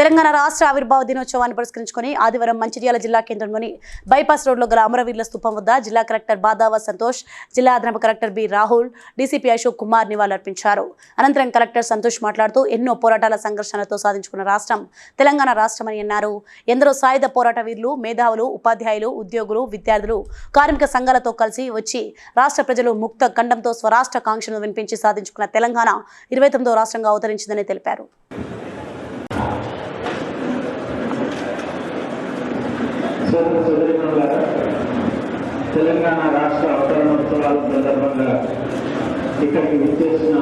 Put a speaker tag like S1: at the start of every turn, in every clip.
S1: తెలంగాణ రాష్ట్ర ఆవిర్భావ దినోత్సవాన్ని పురస్కరించుకొని ఆదివారం మంచిర్యాల జిల్లా కేంద్రంలోని బైపాస్ రోడ్లో గల అమరవీరుల స్థూపం వద్ద జిల్లా కలెక్టర్ బాదావ సంతోష్ జిల్లా అదనపు collector B Rahul DCP Ashok Kumar నివాళులర్పించారు. అనంతరం కలెక్టర్ సంతోష్ మాట్లాడుతూ ఎన్నో పోరాటాల సంఘర్షణలతో సాధించుకున్న రాష్ట్రం తెలంగాణ రాష్ట్రమని అన్నారు. ఎందరో సాయుధ పోరాట వీరులు మేధావులు ఉపాధ్యాయులు ఉద్యోగులు విద్యార్థులు కార్మిక సంఘాలతో కలిసి వచ్చి రాష్ట్ర ప్రజలు ముక్త ఖండంతో స్వరాష్ట్ర కాంక్షను వినిపించి సాధించుకున్న తెలంగాణ ఇరవై తొమ్మిదో రాష్ట్రంగా అవతరించిందని తెలిపారు.
S2: సోదర సోదరిమణులారా తెలంగాణ రాష్ట్ర అవతరణోత్సవాల సందర్భంగా ఇక్కడికి విచ్చేసిన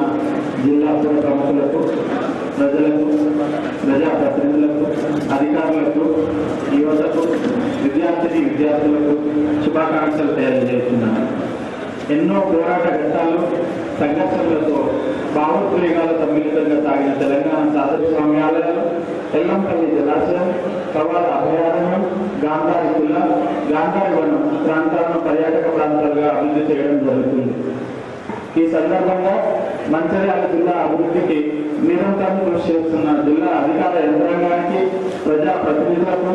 S2: జిల్లా ప్రముఖులకు ప్రజలకు ప్రజాప్రతినిధులకు అధికారులకు యువతకు విద్యార్థిని విద్యార్థులకు శుభాకాంక్షలు తెలియజేస్తున్నాను. ఎన్నో పోరాట ఘట్టాలు సంఘర్షణలతో భావోద్వేగాల సమ్మిళితంగా సాగిన తెలంగాణ సాధస్వామ్య ఎల్లంపల్లి జలాశయం కవాల అభయారణ్యం గాంధారి జిల్లా గాంధారి వనం ప్రాంతాలను పర్యాటక ప్రాంతాలుగా అభివృద్ధి చేయడం జరుగుతుంది. ఈ సందర్భంగా మంచిర్యాల జిల్లా అభివృద్ధికి నిరంతరం కృషి చేస్తున్న జిల్లా అధికార యంత్రాంగానికి ప్రజా ప్రతినిధులకు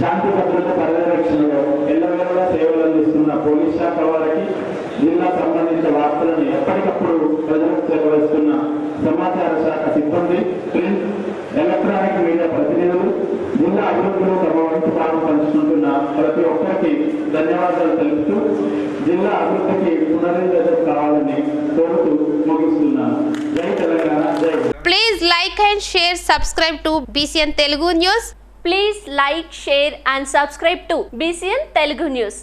S2: శాంతి భద్రత పర్యవేక్షణలో ఎల్లవేళలా సేవలు అందిస్తున్న పోలీస్ శాఖ వారికి జిల్లా సంబంధించిన వార్తలను ఎప్పటికప్పుడు ప్రజలకు చేరవేస్తున్న సమాచార శాఖ సిబ్బంది జిల్లా అభివృద్ధిలో తమ వంతు పాలు పంచుకుంటున్న ప్రతి ఒక్కరికి ధన్యవాదాలు తెలుపుతూ జిల్లా అభివృద్ధికి పునరుద్ధరణ కావాలని కోరుతూ ముగిస్తున్నాను జై తెలంగాణ జై
S3: Please like and share, subscribe to BCN Telugu News.
S4: Please like, share and subscribe to BCN Telugu News.